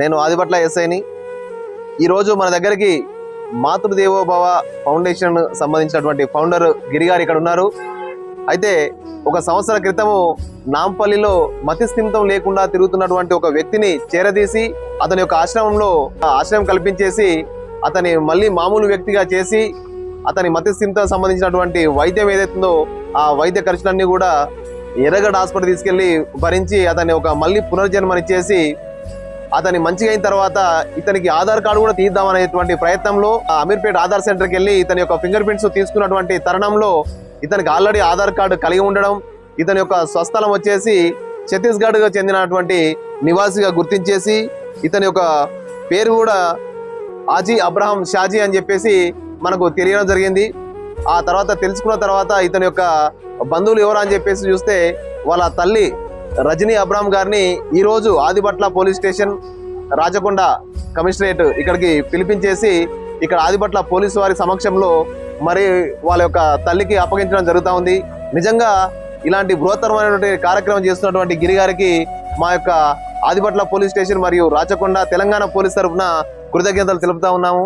నేను ఆదిపట్ల ఎస్ఐని. ఈరోజు మన దగ్గరికి మాతృదేవోభవ ఫౌండేషన్ సంబంధించినటువంటి ఫౌండర్ గిరిగారు ఇక్కడ ఉన్నారు. అయితే ఒక సంవత్సర క్రితము నాంపల్లిలో మతిస్థిమితం లేకుండా తిరుగుతున్నటువంటి ఒక వ్యక్తిని చేరదీసి అతని యొక్క ఆశ్రమంలో ఆ కల్పించేసి అతని మళ్ళీ మామూలు వ్యక్తిగా చేసి అతని మతిస్థిమితం సంబంధించినటువంటి వైద్యం ఏదైతుందో ఆ వైద్య ఖర్చులన్నీ కూడా ఎర్రగడ్డ హాస్పిటల్ తీసుకెళ్ళి భరించి అతన్ని ఒక మళ్ళీ పునర్జన్మనిచ్చేసి అతని మంచిగా అయిన తర్వాత ఇతనికి ఆధార్ కార్డు కూడా తీద్దామనేటువంటి ప్రయత్నంలో ఆ అమీర్పేట ఆధార్ సెంటర్కి వెళ్ళి ఇతని యొక్క ఫింగర్ ప్రింట్స్ తీసుకున్నటువంటి తరుణంలో ఇతనికి ఆల్రెడీ ఆధార్ కార్డు కలిగి ఉండడం ఇతని యొక్క స్వస్థలం వచ్చేసి ఛత్తీస్గఢ్కు చెందినటువంటి నివాసిగా గుర్తించేసి ఇతని యొక్క పేరు కూడా ఆజీ అబ్రహం షాజీ అని చెప్పేసి మనకు తెలియడం జరిగింది. ఆ తర్వాత తెలుసుకున్న తర్వాత ఇతని యొక్క బంధువులు ఎవరు అని చెప్పేసి చూస్తే వాళ్ళ తల్లి రజనీ అబ్రామ్ గారిని ఈరోజు Adibatla police station Rachakonda commissionerate ఇక్కడికి పిలిపించేసి ఇక్కడ ఆదిబట్ల పోలీసు వారి సమక్షంలో మరి వాళ్ళ యొక్క తల్లికి అప్పగించడం జరుగుతూ ఉంది. నిజంగా ఇలాంటి బృహత్తరమైనటువంటి కార్యక్రమం చేస్తున్నటువంటి గిరి గారికి మా యొక్క ఆదిపట్ల పోలీస్ స్టేషన్ మరియు రాచకొండ తెలంగాణ పోలీస్ తరఫున కృతజ్ఞతలు తెలుపుతా ఉన్నాము.